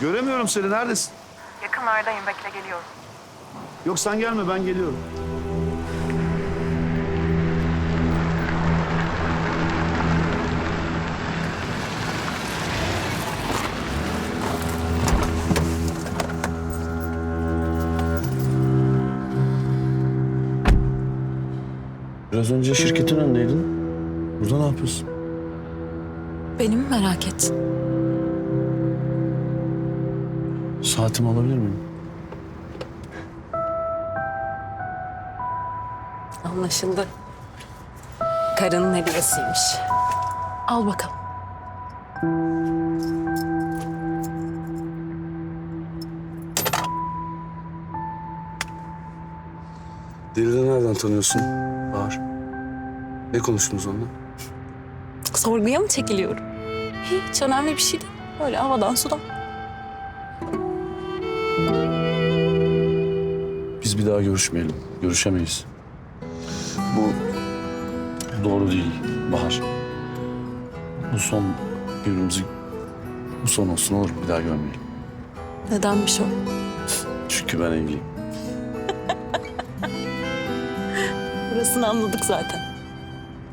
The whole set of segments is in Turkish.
Göremiyorum seni. Neredesin? Yakınlardayım bekle geliyorum. Yok sen gelme ben geliyorum. Biraz önce şirketin önündeydin. Burada ne yapıyorsun? Beni mi merak ettin? Saatimi alabilir miyim? Anlaşıldı. Karının hediyesiymiş. Al bakalım. Diril'i nereden tanıyorsun Bahar? Ne konuştunuz onunla? Sorguya mı çekiliyorum? Hiç önemli bir şey değil. Öyle havadan sudan. Biz bir daha görüşmeyelim. Görüşemeyiz. Bu doğru değil Bahar. Bu son birbirimizi bu son olsun olur mu? Bir daha görmeyelim. Nedenmiş o? Çünkü ben evliyim. Burasını anladık zaten.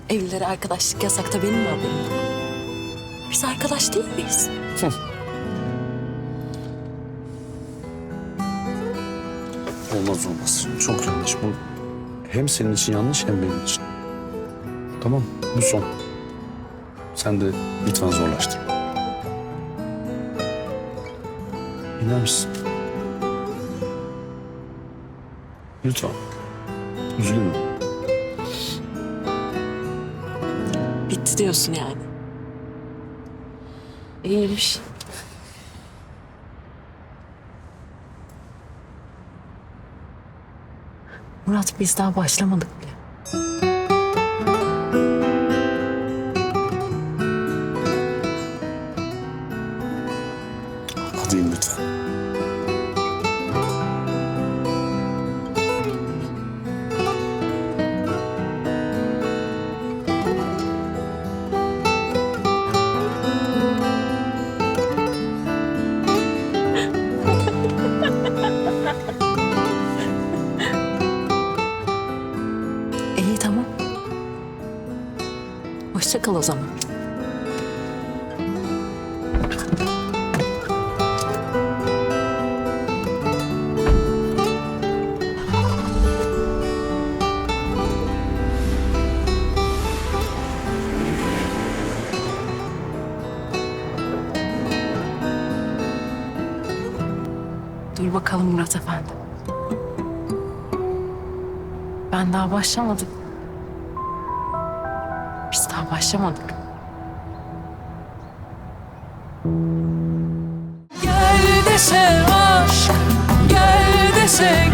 Evlilere arkadaşlık yasakta benim mi haberim yok? Biz arkadaş değil miyiz? Olmaz olmaz. Çok yanlış. Bu hem senin için yanlış hem benim için. Tamam bu son. Sen de lütfen zorlaştırma. İner misin? Lütfen. Üzgünüm. Bitti diyorsun yani. İyiymiş. Murat biz daha başlamadık bile. Hadi in lütfen. Hoşça kal o zaman. Dur bakalım Murat Efendi. Ben daha başlamadım daha başlamadık. Gel dese aşk, gel dese